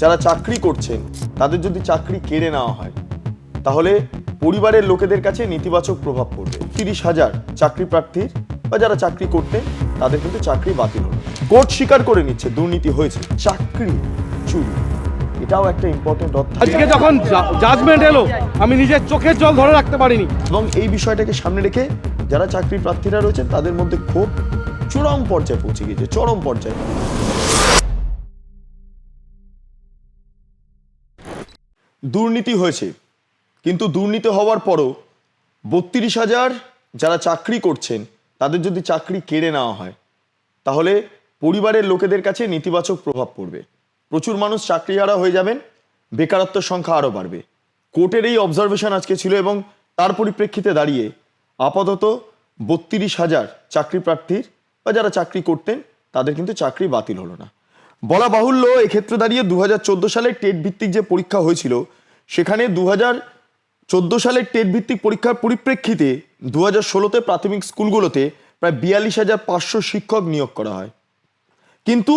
যারা চাকরি করছেন তাদের যদি চাকরি কেড়ে নেওয়া হয় তাহলে পরিবারের লোকেদের কাছে নেতিবাচক প্রভাব পড়বে। তিরিশ হাজার চাকরি প্রার্থীর বা যারা চাকরি করতেন তাদের কিন্তু চাকরি বাতিল হলো কোর্ট স্বীকার করে নিচ্ছে দুর্নীতি হয়েছে চাকরি চুরি। এটাও একটা ইম্পর্টেন্ট অধ্যায়। আজকে যখন জাজমেন্ট এলো আমি নিজের চোখের জল ধরে রাখতে পারিনি। এবং এই বিষয়টাকে সামনে রেখে যারা চাকরি প্রার্থীরা রয়েছেন তাদের মধ্যে ক্ষোভ চরম পর্যায়ে পৌঁছে গিয়েছে চরম পর্যায়ে। দুর্নীতি হয়েছে। কিন্তু দুর্নীতি হওয়ার পরও বত্রিশ হাজার যারা চাকরি করছেন, তাদের যদি চাকরি কেড়ে নেওয়া হয়, তাহলে পরিবারের লোকেদের কাছে নেতিবাচক প্রভাব পড়বে। প্রচুর মানুষ চাকরি চাকরিহারা হয়ে যাবেন, বেকারত্বের সংখ্যা আরও বাড়বে। কোর্টের এই অবজারভেশন আজকে ছিল এবং তার পরিপ্রেক্ষিতে দাঁড়িয়ে আপাতত বত্রিশ হাজার চাকরি প্রার্থীর বা যারা চাকরি করতেন, তাদের কিন্তু চাকরি বাতিল হলো না। বলা বাহুল্য এক্ষেত্রে দাঁড়িয়ে দুহাজার চোদ্দ সালে টেট ভিত্তিক যে পরীক্ষা হয়েছিল, সেখানে দু চোদ্দ সালের টেট ভিত্তিক পরীক্ষার পরিপ্রেক্ষিতে দু হাজার ষোলোতে প্রাথমিক স্কুলগুলোতে প্রায় বিয়াল্লিশ হাজার পাঁচশো শিক্ষক নিয়োগ করা হয়। কিন্তু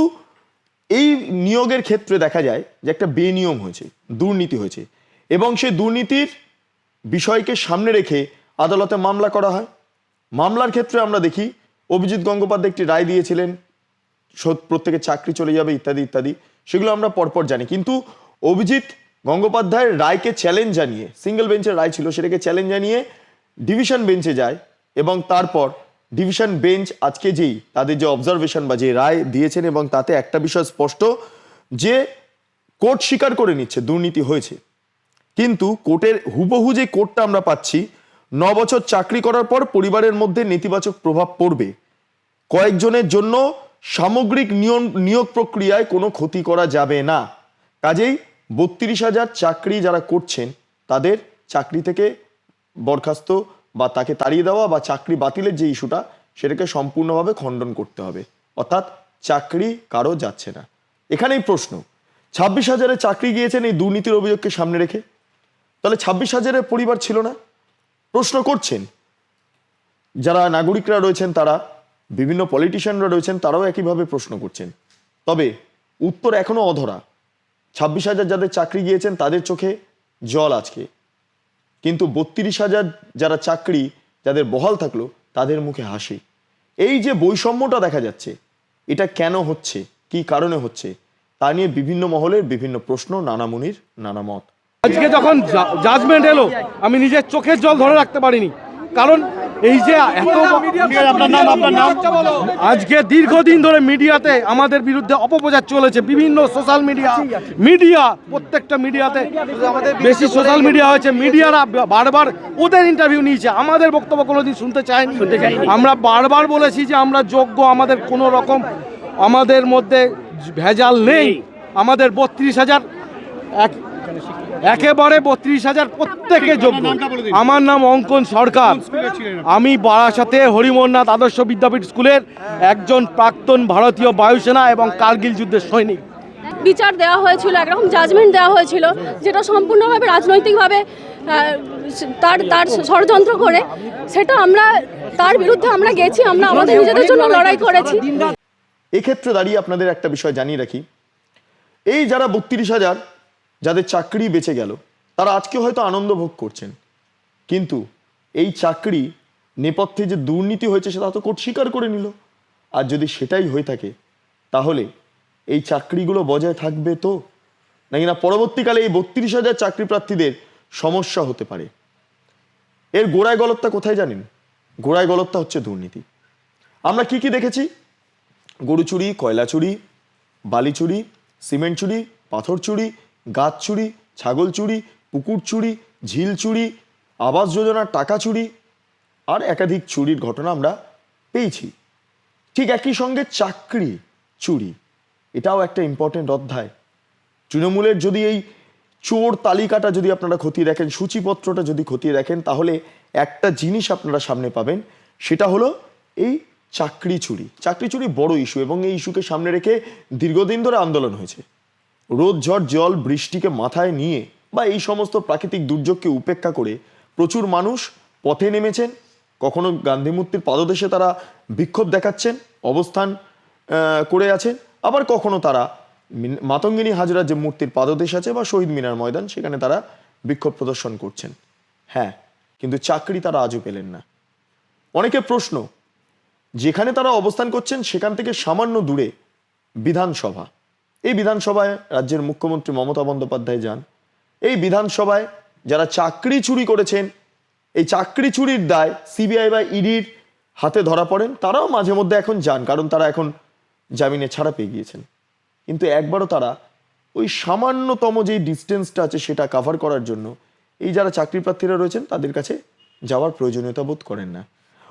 এই নিয়োগের ক্ষেত্রে দেখা যায় যে একটা বেনিয়ম হয়েছে, দুর্নীতি হয়েছে এবং সেই দুর্নীতির বিষয়কে সামনে রেখে আদালতে মামলা করা হয়। মামলার ক্ষেত্রে আমরা দেখি, অভিজিৎ গঙ্গোপাধ্যায় একটি রায় দিয়েছিলেন প্রত্যেকের চাকরি চলে যাবে, ইত্যাদি ইত্যাদি। সেগুলো আমরা পরপর জানি। কিন্তু অভিজিৎ গঙ্গোপাধ্যায়ের রায়কে চ্যালেঞ্জ জানিয়ে সিঙ্গেল বেঞ্চের রায় ছিল, সেটাকে চ্যালেঞ্জ জানিয়ে ডিভিশন বেঞ্চে যায় এবং তারপর ডিভিশন বেঞ্চ আজকে যেই, তাদের যে অবজারভেশন বা যে রায় দিয়েছেন এবং তাতে একটা বিষয় স্পষ্ট যে কোর্ট স্বীকার করে নিচ্ছে, দুর্নীতি হয়েছে। কিন্তু কোর্টের হুবহু যে কোর্টটা আমরা পাচ্ছি, ন বছর চাকরি করার পর পরিবারের মধ্যে নেতিবাচক প্রভাব পড়বে। কয়েকজনের জন্য সামগ্রিক নিয়ম নিয়োগ প্রক্রিয়ায় কোনো ক্ষতি করা যাবে না। কাজেই বত্রিশ হাজার চাকরি যারা করছেন, তাদের চাকরি থেকে বরখাস্ত বা তাকে তাড়িয়ে দেওয়া বা চাকরি বাতিলের যে ইস্যুটা, সেটাকে সম্পূর্ণভাবে খণ্ডন করতে হবে। অর্থাৎ চাকরি কারও যাচ্ছে না। এখানেই প্রশ্ন, ছাব্বিশ হাজারে চাকরি গিয়েছেন এই দুর্নীতির অভিযোগকে সামনে রেখে? তাহলে ছাব্বিশ হাজারের পরিবার ছিল না? প্রশ্ন করছেন, যারা নাগরিকরা রয়েছেন তারা বিভিন্ন পলিটিশিয়ানরা রয়েছেন, তারাও একইভাবে প্রশ্ন করছেন। তবে উত্তর এখনও অধরা। ছাব্বিশ হাজার যাদের চাকরি গিয়েছেন, তাদের চোখে জল আজকে। কিন্তু বত্রিশ হাজার যারা চাকরি, যাদের বহাল থাকল, তাদের মুখে হাসি। এই যে বৈষম্যটা দেখা যাচ্ছে, এটা কেন হচ্ছে? কি কারণে হচ্ছে? তা নিয়ে বিভিন্ন মহলের বিভিন্ন প্রশ্ন, নানা মুনির, নানা মত। আজকে যখন জাজমেন্ট এলো, আমি নিজের চোখের জল ধরে রাখতে পারিনি। কারণ এই যে এত আপনার নাম আপনার নাম? আজকে দীর্ঘদিন ধরে মিডিয়াতে আমাদের বিরুদ্ধে অপপ্রচার চলেছে বিভিন্ন সোশ্যাল মিডিয়া মিডিয়া প্রত্যেকটা মিডিয়াতে বেশি সোশ্যাল মিডিয়া হয়েছে মিডিয়ারা বারবার ওদের ইন্টারভিউ নিয়েছে আমাদের বক্তব্য কোনোদিন শুনতে চায়নি। আমরা বারবার বলেছি যে আমরা যোগ্য আমাদের কোনো রকম আমাদের মধ্যে ভেজাল নেই। আমাদের বত্রিশ হাজার এক একেবারে বত্রিশ হাজার প্রত্যেকে যোগ্য। আমার নাম অঙ্কন সরকার। আমি বারাসাতে হরিমোহননাথ আদর্শ বিদ্যাপীঠ স্কুলের একজন প্রাক্তন ভারতীয় বায়ুসেনা এবং কার্গিল যুদ্ধের সৈনিক। বিচার দেওয়া হয়েছিল একরকম জাজমেন্ট দেওয়া হয়েছিল যেটা সম্পূর্ণভাবে রাজনৈতিকভাবে তার তার ষড়যন্ত্র করে। সেটা আমরা তার বিরুদ্ধে আমরা গেছি আমরা আমাদের নিজেদের জন্য লড়াই করেছি। এক্ষেত্রে দাঁড়িয়ে আপনাদের একটা বিষয় জানিয়ে রাখি। এই যারা বত্রিশ হাজার যাদের চাকরি বেঁচে গেল, তারা আজকে হয়তো আনন্দ ভোগ করছেন। কিন্তু এই চাকরি নেপথ্যে যে দুর্নীতি হয়েছে সেটা তো কোর্ট স্বীকার করে নিল। আর যদি সেটাই হয়ে থাকে, তাহলে এই চাকরিগুলো বজায় থাকবে তো? নাকি না পরবর্তীকালে এই বত্রিশ হাজার চাকরি প্রার্থীদের সমস্যা হতে পারে? এর গোড়ায় গলতটা কোথায় জানেন? গোড়ায় গলতটা হচ্ছে দুর্নীতি। আমরা কি কি দেখেছি? গরু চুরি, কয়লা চুরি, বালি চুরি, সিমেন্ট চুরি, পাথর চুরি গাছ চুরি, ছাগল চুরি, পুকুর চুরি, ঝিল চুরি, আবাস যোজনার টাকা চুরি আর একাধিক চুরির ঘটনা আমরা পেয়েছি। ঠিক একই সঙ্গে চাকরি চুরি, এটাও একটা ইম্পর্টেন্ট অধ্যায়। তৃণমূলের যদি এই চোর তালিকাটা যদি আপনারা খতিয়ে দেখেন, সূচিপত্রটা যদি খতিয়ে দেখেন, তাহলে একটা জিনিস আপনারা সামনে পাবেন, সেটা হলো এই চাকরি চুরি। চাকরি চুরি বড় ইস্যু এবং এই ইস্যুকে সামনে রেখে দীর্ঘদিন ধরে আন্দোলন হয়েছে। রোদ, ঝড়, জল, বৃষ্টিকে মাথায় নিয়ে বা এই সমস্ত প্রাকৃতিক দুর্যোগকে উপেক্ষা করে প্রচুর মানুষ পথে নেমেছেন। কখনো গান্ধী মূর্তির পাদদেশে তারা বিক্ষোভ দেখাচ্ছেন, অবস্থান করে আছেন। আবার কখনো তারা মাতঙ্গিনী হাজরার যে মূর্তির পাদদেশ আছে বা শহীদ মিনার ময়দান, সেখানে তারা বিক্ষোভ প্রদর্শন করছেন। হ্যাঁ কিন্তু চাকরি তারা আজও পেলেন না। অনেকের প্রশ্ন, যেখানে তারা অবস্থান করছেন, সেখান থেকে সামান্য দূরে বিধানসভা। এই বিধানসভায় রাজ্যের মুখ্যমন্ত্রী মমতা বন্দ্যোপাধ্যায় যান। এই বিধানসভায় যারা চাকরি চুরি করেছেন, এই চাকরি চুরির দায় সিবিআই বা ইডির হাতে ধরা পড়েন, তারাও মাঝে মধ্যে এখন যান, কারণ তারা এখন জামিনে ছাড়া পেয়ে গিয়েছেন। কিন্তু একবারও তারা ওই সামান্যতম যেই ডিস্টেন্সটা আছে সেটা কাভার করার জন্য এই যারা চাকরি প্রার্থীরা রয়েছেন, তাদের কাছে যাওয়ার প্রয়োজনীয়তা বোধ করেন না।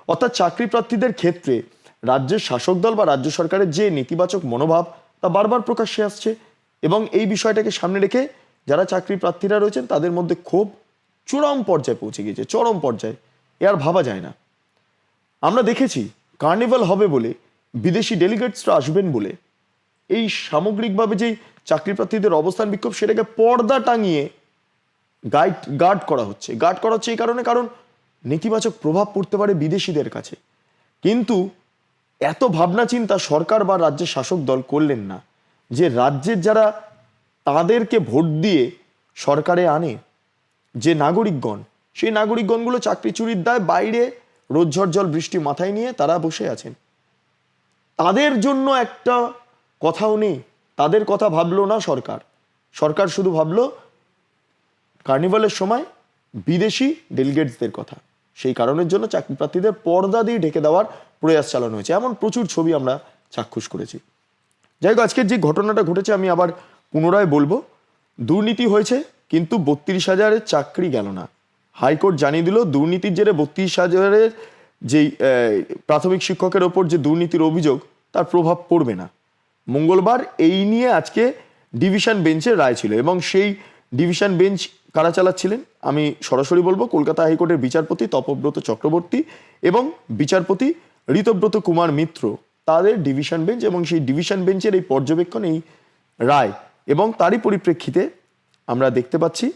অর্থাৎ চাকরি প্রার্থীদের ক্ষেত্রে রাজ্যের শাসক দল বা রাজ্য সরকারের যে নেতিবাচক মনোভাব তা বারবার প্রকাশ্যে আসছে এবং এই বিষয়টাকে সামনে রেখে যারা চাকরি প্রার্থীরা রয়েছেন, তাদের মধ্যে ক্ষোভ চূড়াম পর্যায়ে পৌঁছে গিয়েছে, চরম পর্যায়ে। এ আর ভাবা যায় না। আমরা দেখেছি কার্নিভাল হবে বলে, বিদেশি ডেলিগেটসরা আসবেন বলে। এই সামগ্রিকভাবে যেই চাকরি প্রার্থীদের অবস্থান বিক্ষোভ, সেটাকে পর্দা টাঙিয়ে গাইড, গার্ড করা হচ্ছে। গার্ড করা হচ্ছে এই কারণে কারণ নেতিবাচক প্রভাব পড়তে পারে বিদেশিদের কাছে। কিন্তু এত ভাবনা চিন্তা সরকার বা রাজ্যের শাসক দল করলেন না যে রাজ্যের যারা তাদেরকে ভোট দিয়ে সরকারে আনে, যে নাগরিকগণ, সেই নাগরিকগণগুলো চাকরি চুরির দায় বাইরে রোজঝড় জল বৃষ্টি মাথায় নিয়ে তারা বসে আছেন। তাদের জন্য একটা কথাও নেই, তাদের কথা ভাবলো না সরকার। সরকার শুধু ভাবলো, কার্নিভালের সময় বিদেশি ডেলিগেটসদের কথা, সেই কারণের জন্য চাকরি প্রার্থীদের পর্দা দিয়ে ঢেকে দেওয়ার প্রয়াস চালানো হয়েছে। এমন প্রচুর ছবি আমরা চাক্ষুষ করেছি। যাই হোক, আজকের যে ঘটনাটা ঘটেছে, আমি আবার পুনরায় বলব। দুর্নীতি হয়েছে, কিন্তু বত্রিশ হাজারের চাকরি গেল না। হাইকোর্ট জানিয়ে দিল, দুর্নীতির জেরে বত্রিশ হাজারের যেই প্রাথমিক শিক্ষকের ওপর যে দুর্নীতির অভিযোগ, তার প্রভাব পড়বে না। মঙ্গলবার এই নিয়ে আজকে ডিভিশন বেঞ্চের রায় ছিল এবং সেই ডিভিশন বেঞ্চ কারা চালাচ্ছিলেন? আমি সরাসরি বলব, কলকাতা হাইকোর্টের বিচারপতি তপব্রত চক্রবর্তী এবং বিচারপতি ঋতব্রত কুমার মিত্র তাদের ডিভিশন বেঞ্চ এবং সেই ডিভিশন বেঞ্চের এই পর্যবেক্ষণ এই রায় এবং তারই পরিপ্রেক্ষিতে আমরা দেখতে পাচ্ছি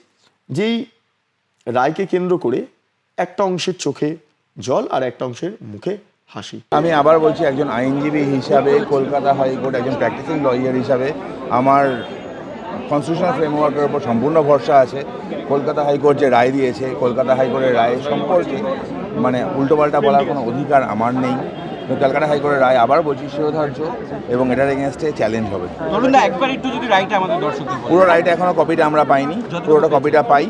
যেই রায়কে কেন্দ্র করে একটা অংশের চোখে জল আর একটা অংশের মুখে হাসি। আমি আবার বলছি, একজন আইনজীবী হিসাবে কলকাতা হাইকোর্ট, একজন প্র্যাকটিসিং লয়ার হিসাবে আমার কনস্টিটিউশনাল ফ্রেমওয়ার্কের উপর সম্পূর্ণ ভরসা আছে। কলকাতা হাইকোর্ট যে রায় দিয়েছে, কলকাতা হাইকোর্টের রায় সম্পর্কে মানে উল্টোপাল্টা বলার কোনো অধিকার আমার নেই। কলকাতা হাইকোর্টের রায় আবার বলছি শিরোধার্য এবং এটার এগেনস্টে চ্যালেঞ্জ হবে। ধরুন না একবার একটু যদি রাইটটা আমাদের দর্শকদের পুরো রাইটা এখনও কপিটা আমরা পাইনি পুরোটা কপিটা পাই।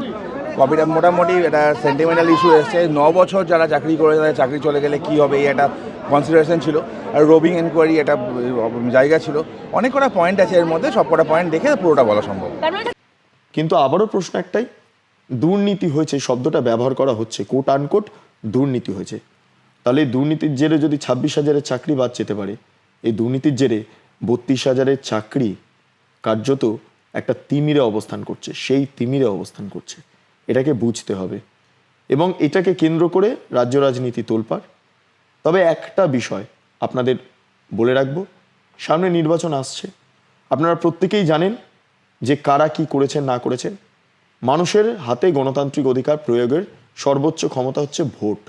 কপিটা মোটামুটি এটা সেন্টিমেন্টাল ইস্যু এসছে। ন বছর যারা চাকরি করে তাদের চাকরি চলে গেলে কি হবে এই একটা কনসিডারেশন ছিল। আর রোবিং এনকোয়ারি একটা জায়গা ছিল। অনেক কটা পয়েন্ট আছে এর মধ্যে সব কটা পয়েন্ট দেখে পুরোটা বলা সম্ভব। কিন্তু আবারও প্রশ্ন একটাই দুর্নীতি হয়েছে শব্দটা ব্যবহার করা হচ্ছে কোট আনকোট দুর্নীতি হয়েছে। তাহলে এই দুর্নীতির জেরে যদি ছাব্বিশ হাজারের চাকরি বাদ যেতে পারে, এই দুর্নীতির জেরে বত্রিশ হাজারের চাকরি কার্যত একটা তিমিরে অবস্থান করছে, সেই তিমিরে অবস্থান করছে। এটাকে বুঝতে হবে। এবং এটাকে কেন্দ্র করে রাজ্য রাজনীতি তোলপাড়। তবে একটা বিষয় আপনাদের বলে রাখব, সামনে নির্বাচন আসছে। আপনারা প্রত্যেকেই জানেন যে কারা কি করেছেন, না করেছেন। মানুষের হাতে গণতান্ত্রিক অধিকার প্রয়োগের সর্বোচ্চ ক্ষমতা হচ্ছে ভোট।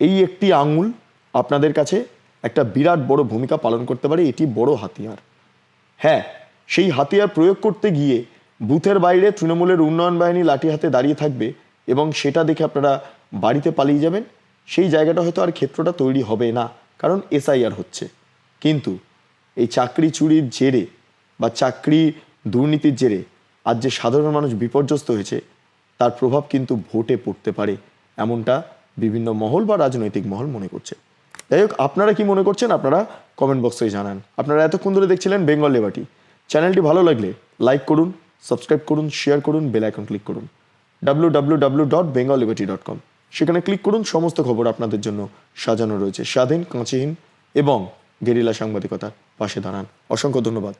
এই একটি আঙুল আপনাদের কাছে একটা বিরাট বড় ভূমিকা পালন করতে পারে, এটি বড় হাতিয়ার। হ্যাঁ সেই হাতিয়ার প্রয়োগ করতে গিয়ে বুথের বাইরে তৃণমূলের উন্নয়ন বাহিনী লাঠি হাতে দাঁড়িয়ে থাকবে এবং সেটা দেখে আপনারা বাড়িতে পালিয়ে যাবেন, সেই জায়গাটা হয়তো আর ক্ষেত্রটা তৈরি হবে না, কারণ এসআইআর হচ্ছে। কিন্তু এই চাকরি চুরির জেরে বা চাকরি দুর্নীতির জেরে আজ যে সাধারণ মানুষ বিপর্যস্ত হয়েছে, তার প্রভাব কিন্তু ভোটে পড়তে পারে, এমনটা বিভিন্ন মহল বা রাজনৈতিক মহল মনে করছে। যাই হোক, আপনারা কি মনে করছেন আপনারা কমেন্ট বক্সে জানান। আপনারা এতক্ষণ ধরে দেখছিলেন বেঙ্গল লেবাটি চ্যানেলটি ভালো লাগলে লাইক করুন, সাবস্ক্রাইব করুন, শেয়ার করুন, বেল আইকন ক্লিক করুন। W W W dot Bengal liberty dot com সেখানে ক্লিক করুন, সমস্ত খবর আপনাদের জন্য সাজানো রয়েছে। স্বাধীন, কাঁচিহীন এবং গেরিলা সাংবাদিকতার পাশে দাঁড়ান। অসংখ্য ধন্যবাদ।